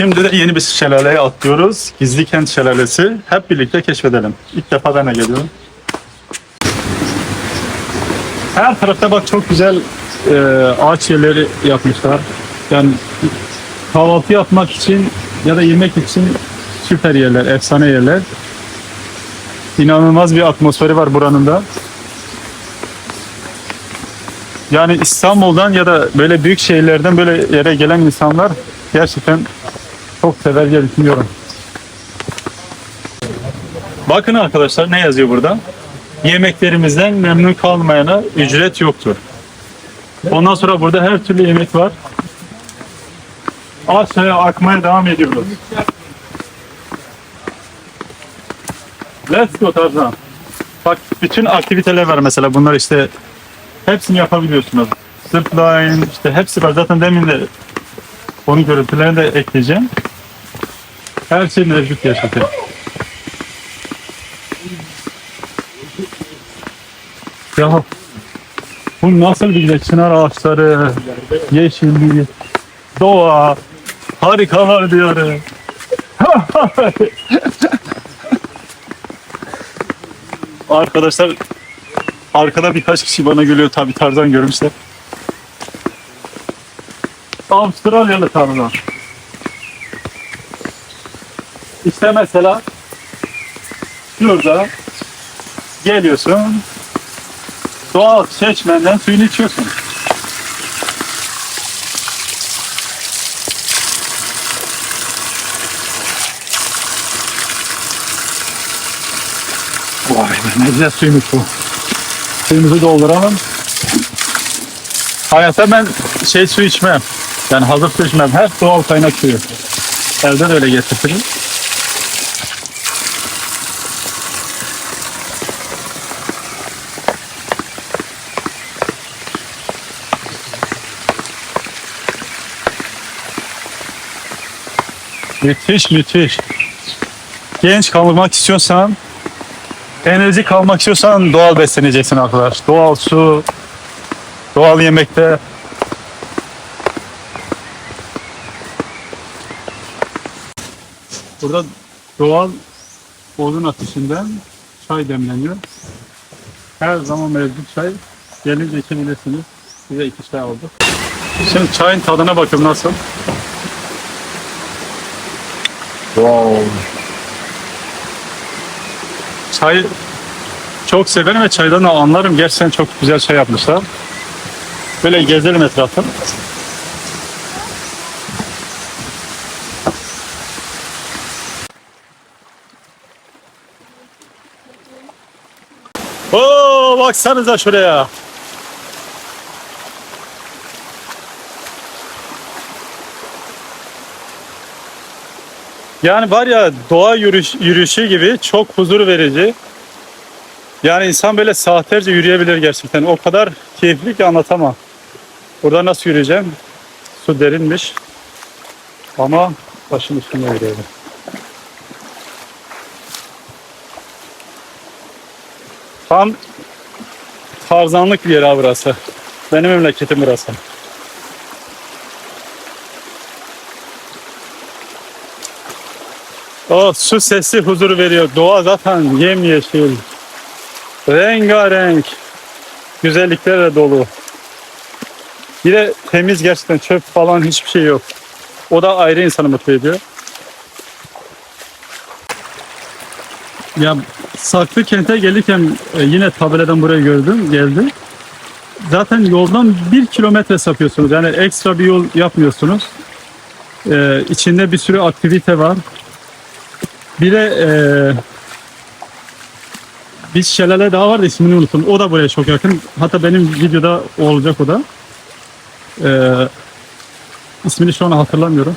Şimdi de yeni bir şelaleye atlıyoruz. Gizlikent Şelalesi. Hep birlikte keşfedelim. İlk defa ben de geliyorum. Her tarafta bak çok güzel e, ağaç yerleri yapmışlar. Yani kahvaltı yapmak için ya da yemek için süper yerler, efsane yerler. İnanılmaz bir atmosferi var buranın da. Yani İstanbul'dan ya da böyle büyük şehirlerden böyle yere gelen insanlar gerçekten çok sever diye düşünüyorum. Bakın arkadaşlar ne yazıyor burada? Yemeklerimizden memnun kalmayana ücret yoktur. Ondan sonra burada her türlü yemek var. Aşağıya akmaya devam ediyoruz. Let's go Tarzan. Bak bütün aktiviteler var mesela bunlar işte hepsini yapabiliyorsunuz. Zipline işte hepsi var zaten demin de onun görüntülerini de ekleyeceğim. Her şey mevcut gerçekten. Ya bu nasıl bir güzel çınar ağaçları, yeşilliği, doğa, harikalar diyarı. Arkadaşlar arkada birkaç kişi bana gülüyor tabii Tarzan görmüşler. Avustralyalı Tarzan. İşte mesela şurada geliyorsun doğal seçmenden suyunu içiyorsun. Vay be ne güzel suymuş bu. Suyumuzu dolduralım. Hayatta ben şey su içmem. Yani hazır içmem. Her doğal kaynak suyu. Evde de öyle getiririm. Müthiş müthiş. Genç kalmak istiyorsan, enerji kalmak istiyorsan doğal besleneceksin arkadaş. Doğal su, doğal yemekte. Burada doğal odun ateşinden çay demleniyor. Her zaman mevcut çay. Gelince içebilirsiniz. Size iki çay oldu. Şimdi çayın tadına bakın nasıl. Wow. Çay çok severim ve çaydan da anlarım. Gerçekten çok güzel çay yapmışlar. Böyle gezelim etrafı. Baksanıza şuraya. Yani var ya doğa yürüyüş, yürüyüşü gibi çok huzur verici. Yani insan böyle saatlerce yürüyebilir gerçekten. O kadar keyifli ki anlatamam. Burada nasıl yürüyeceğim? Su derinmiş. Ama başım üstünde yürüyorum. Tam tarzanlık bir yer ha burası. Benim memleketim burası. O su sesi huzur veriyor. Doğa zaten yemyeşil. Rengarenk. Güzelliklerle dolu. Bir de temiz gerçekten çöp falan hiçbir şey yok. O da ayrı insanı mutlu ediyor. Ya Saklı kente gelirken e, yine tabeladan buraya gördüm, geldim. Zaten yoldan bir kilometre sapıyorsunuz. Yani ekstra bir yol yapmıyorsunuz. Ee, içinde bir sürü aktivite var. Bir de e, bir şelale daha var da ismini unuttum. O da buraya çok yakın. Hatta benim videoda olacak o da. Ee, ismini şu an hatırlamıyorum.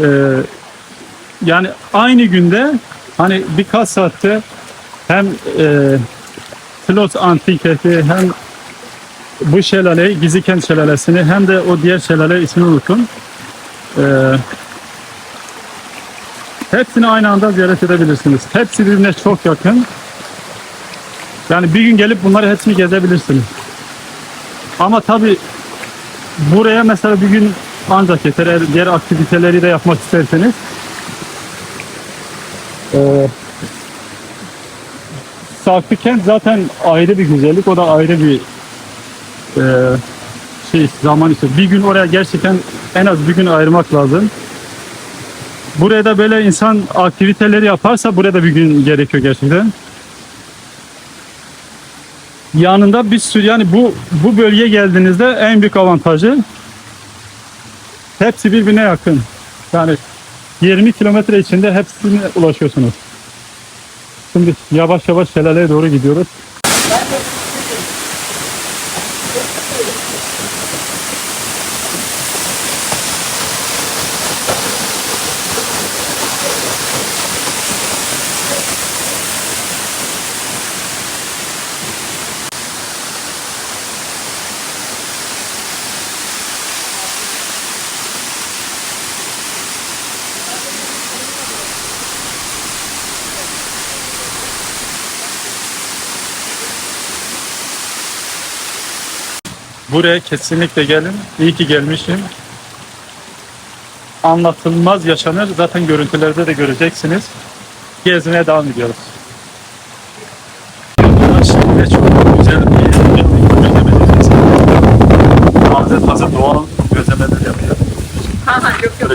Ee, yani aynı günde hani birkaç saatte hem e, Flos Antiketi hem bu şelaleyi Gizikent Şelalesi'ni hem de o diğer şelale ismini unuttum. Ee, hepsini aynı anda ziyaret edebilirsiniz. Hepsi birbirine çok yakın. Yani bir gün gelip bunları hepsini gezebilirsiniz. Ama tabi buraya mesela bir gün ancak yeter. Eğer diğer aktiviteleri de yapmak isterseniz e, Kent zaten ayrı bir güzellik. O da ayrı bir e, şey zaman istiyor. Bir gün oraya gerçekten en az bir gün ayırmak lazım. Buraya da böyle insan aktiviteleri yaparsa buraya da bir gün gerekiyor gerçekten. Yanında bir sürü yani bu bu bölgeye geldiğinizde en büyük avantajı hepsi birbirine yakın. Yani 20 kilometre içinde hepsine ulaşıyorsunuz. Şimdi yavaş yavaş şelaleye doğru gidiyoruz. Buraya kesinlikle gelin. İyi ki gelmişim. Anlatılmaz yaşanır. Zaten görüntülerde de göreceksiniz. Gezmeye devam ediyoruz. Şimdi çok güzel bir. Taze taze doğal gözlemeler yapıyor. Ha ha yok yok.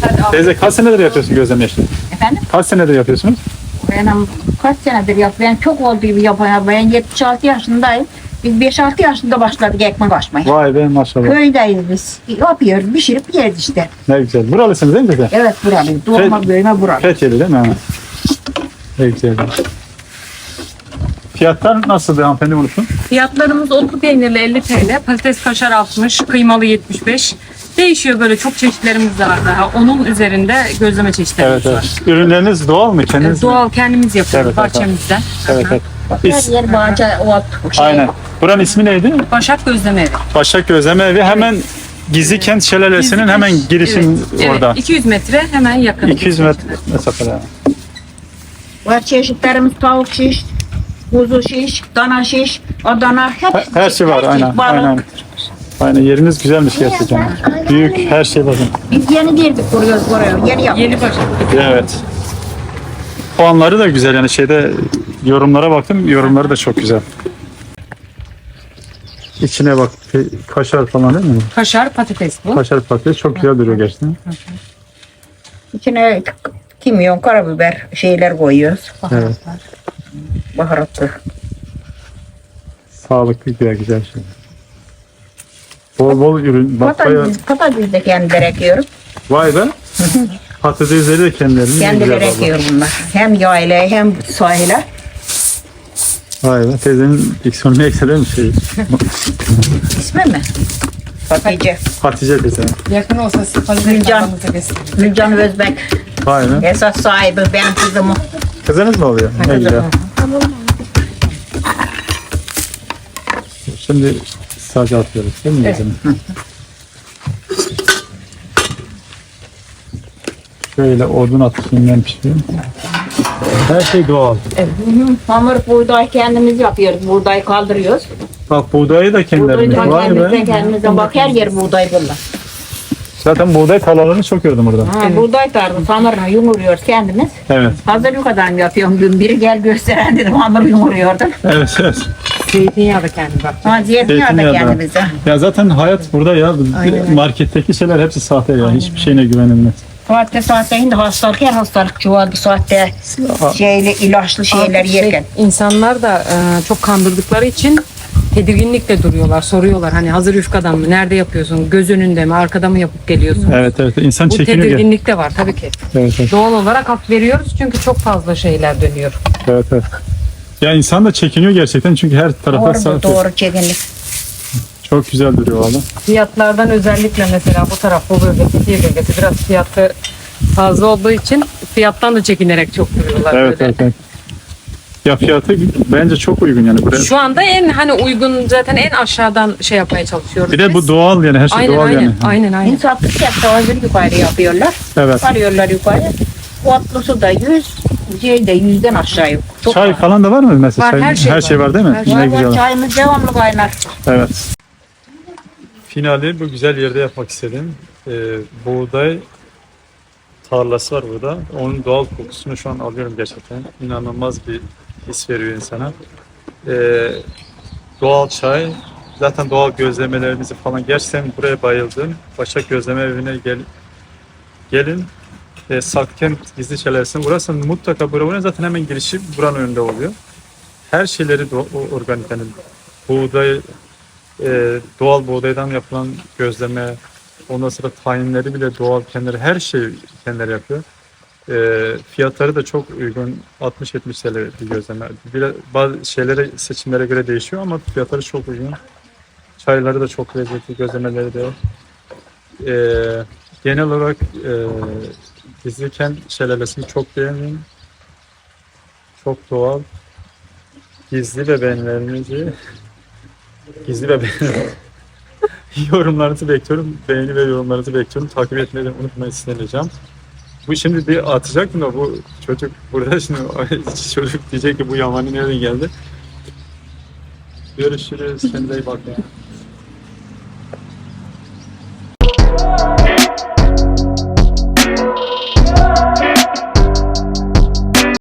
Hadi al. Teyze kaç senedir yapıyorsun gözleme işini? Efendim? Kaç senedir yapıyorsunuz? Benim kaç senedir yap? Ben çok oldu gibi yapıyorum. Ben 76 yaşındayım. Biz 5-6 yaşında başladık ekmek açmaya. Vay be maşallah. Köydeyiz biz. Yapıyoruz, pişirip yiyoruz işte. Ne güzel. Buralısınız değil mi teyze? Evet buralıyız. Doğma Fe- büyüme buralı. Fethiye'li değil mi? Ne güzel. Fiyatlar nasıl hanımefendi unutun? Fiyatlarımız otlu peynirli 50 TL, patates kaşar 60, kıymalı 75. Değişiyor böyle çok çeşitlerimiz de var daha. Onun üzerinde gözleme çeşitlerimiz Evet var. evet. Ürünleriniz doğal mı? Kendiniz mi? Doğal kendimiz yapıyoruz Evet, evet, bahçemizden. Evet evet. Her İs- yer bahçe, ot, şey. Aynen. Buranın ismi neydi? Başak gözleme evi. Başak Gözleme Evi. Hemen Gizlikent Şelalesi'nin hemen girişim evet, orada. Evet, 200 metre hemen yakın. 200 metre mesafede. Var çeşitlerimiz tavuk şiş, kuzu şiş, dana şiş, Adana. Hep, Her, her şey var aynen. balık. Aynen. Aynen yeriniz güzelmiş gerçekten. Büyük her şey lazım. Biz yeni girdik kuruyoruz buraya. Yeni yaptık. Yeni Başak. Evet. Puanları da güzel yani şeyde yorumlara baktım. Yorumları da çok güzel. İçine bak pe- kaşar falan değil mi? Kaşar patates bu. Kaşar patates çok güzel duruyor gerçekten. İçine kimyon, karabiber şeyler koyuyoruz. Evet. Baharatlı. Sağlıklı güzel güzel şey. Bol bol ürün. Patates, patates de kendileri ekiyoruz. vay be. Patatesleri de kendilerinin Kendileri valla. ekiyor bunlar. Hem yayla hem sahile. Vay be. Teyzenin diksiyonunu ekseler mi şey? İsmi mi? Hatice. Hatice teyze. Yakın olsa patates Gülcan. Gülcan Özbek. Vay be. Esas sahibi benim kızım o. Kızınız mı oluyor? Ne güzel. Şimdi sadece atıyoruz değil mi? Evet. Şöyle odun atışından pişiyor. Her şey doğal. Hamur buğday kendimiz yapıyoruz. Buğday kaldırıyoruz. Bak buğdayı da. Buğdayı da Vay kendimizden be. kendimize bak her yer buğday bunlar. Zaten buğday talalarını çok gördüm burada. Ha, buğday tarzı hamurla yumuruyoruz kendimiz. Evet. Hazır bu kadar yapıyorum. Dün biri gel gösteren dedim hamur yumuruyordum. Evet evet. Zeytinyağı da kendi bak. Ha zeytinyağı da Zeytinyağı da. kendimize. Ya zaten hayat burada ya. Marketteki şeyler hepsi sahte ya. Hiçbir şeyine güvenilmez. Saatte saatte şimdi hastalık her hastalık çoğaldı saatte şeyli ilaçlı şeyler Şey, yerken. insanlar da e, çok kandırdıkları için tedirginlikle duruyorlar. Soruyorlar hani hazır yufkadan mı? Nerede yapıyorsun? Göz önünde mi? Arkada mı yapıp geliyorsun? Evet evet. İnsan Bu çekiniyor. gel- tedirginlik de var tabii ki. Evet evet. Doğal olarak hak veriyoruz çünkü çok fazla şeyler dönüyor. Evet evet. Ya insan da çekiniyor gerçekten çünkü her tarafa Doğru sahte. doğru çekinlik. Çok güzel duruyor valla. Fiyatlardan özellikle mesela bu taraf bu bölge Fethiye bölgesi biraz fiyatı fazla olduğu için fiyattan da çekinerek çok duruyorlar. Evet böyle. evet evet. Ya fiyatı bence çok uygun yani. Buraya. Şu anda en hani uygun zaten en aşağıdan şey yapmaya çalışıyoruz. Bir de bu doğal yani her şey Aynen doğal aynen, yani. aynen aynen. İnsaflık yaptı hazır yukarı yapıyorlar. Evet. Varıyorlar yukarı. Otlusu da 100, şey de 100'den aşağı yok. Çok Çay var. falan da var mı mesela? Var, Çay- her şey var. var değil mi? Her şey ne Var, güzel. var, çayımız devamlı kaynar. Evet. finali bu güzel yerde yapmak istedim. Ee, buğday tarlası var burada. Onun doğal kokusunu şu an alıyorum gerçekten. İnanılmaz bir his veriyor insana. Ee, doğal çay, zaten doğal gözlemelerimizi falan gerçekten buraya bayıldım. Başak Gözleme Evi'ne gel, gelin. E, Sakkent Gizli Şelalesi'ne uğrarsanız mutlaka buraya uğrayın. Zaten hemen girişi buranın önünde oluyor. Her şeyleri do- organik. Yani buğday, e, doğal buğdaydan yapılan gözleme, ondan sonra tayinleri bile doğal kendileri, her şeyi kendileri yapıyor. E, fiyatları da çok uygun. 60-70 TL bir gözleme. Biraz, bazı şeylere, seçimlere göre değişiyor ama fiyatları çok uygun. Çayları da çok lezzetli, gözlemeleri de. E, genel olarak e, Gizli Kent Şelalesi'ni çok beğendim. Çok doğal. Gizli ve beğenilerinizi gizli ve beğeni yorumlarınızı bekliyorum. Beğeni ve yorumlarınızı bekliyorum. Takip etmeyi de unutmayın. Bu şimdi bir atacak mı? Bu çocuk burada şimdi çocuk diyecek ki bu yamani nereden geldi? Görüşürüz. Kendine iyi bak ya.